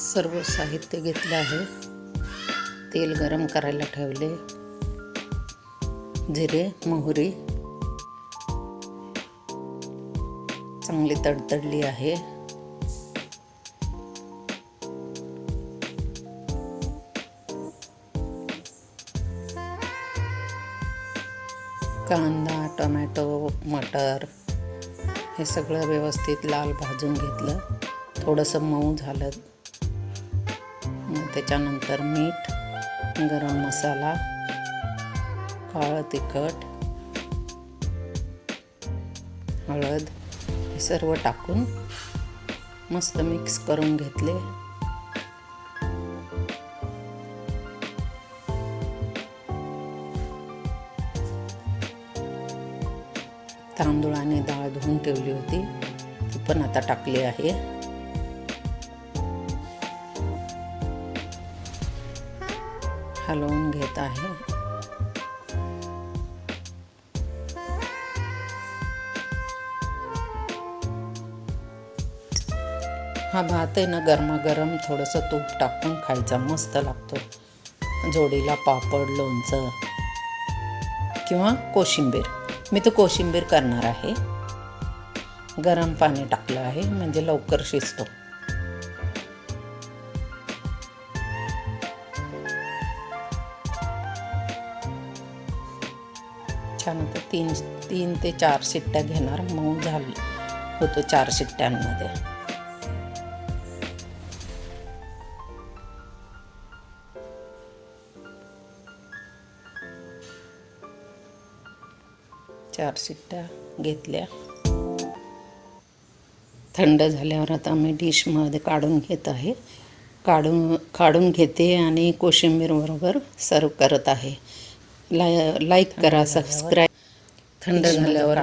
सर्व साहित्य घेतलं आहे. तेल गरम करायला ठेवले. जिरे मोहरी. चांगली तडतडली आहे. कांदा टोमॅटो मटर हे सगळं व्यवस्थित लाल भाजून घेतलं. थोडंसं मऊ झालं. त्याच्यानंतर मीठ गरम मसाला काळं तिखट हळद हे सर्व टाकून मस्त मिक्स करून घेतले. तांदूळ आणि डाळ धुवून ठेवली होती ती पण आता टाकली आहे. हलवून घेत आहे. हा भात आहे ना गरमागरम थोडंसं तूप टाकून खायचा मस्त लागतो. जोडीला पापड लोणचं किंवा कोशिंबीर. मी तर कोशिंबीर करणार आहे. गरम पाणी टाकलं आहे म्हणजे लवकर शिजतो. छान आता तीन तीन ते चार शिट्ट्या घेणार. मऊ झाली होतो चार शिट्ट्यांमध्ये. चार शिट्ट्या घेतल्या. थंड झाल्यावर आता मी डिशमध्ये काढून घेत आहे. काढून काढून घेते आणि कोशिंबीरबरोबर सर्व करत आहे. लाय लाईक करा सबस्क्राईब थंड झाल्यावर